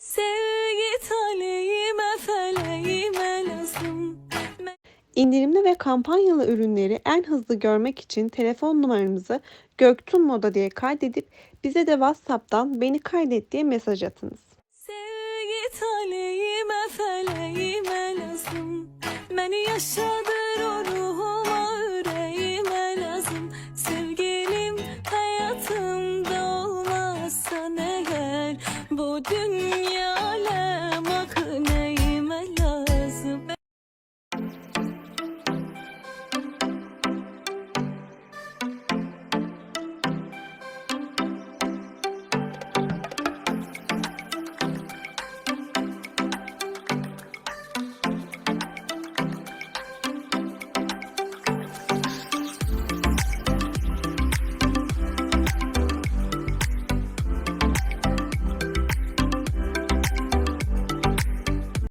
Sevgi taleyime feleğime lazım İndirimli ve kampanyalı ürünleri en hızlı görmek için telefon numaramızı Göktun Moda diye kaydedip bize de WhatsApp'tan beni kaydet diye mesaj atınız. Sevgi taleyime feleğime lazım Beni yaşadır Bu dünya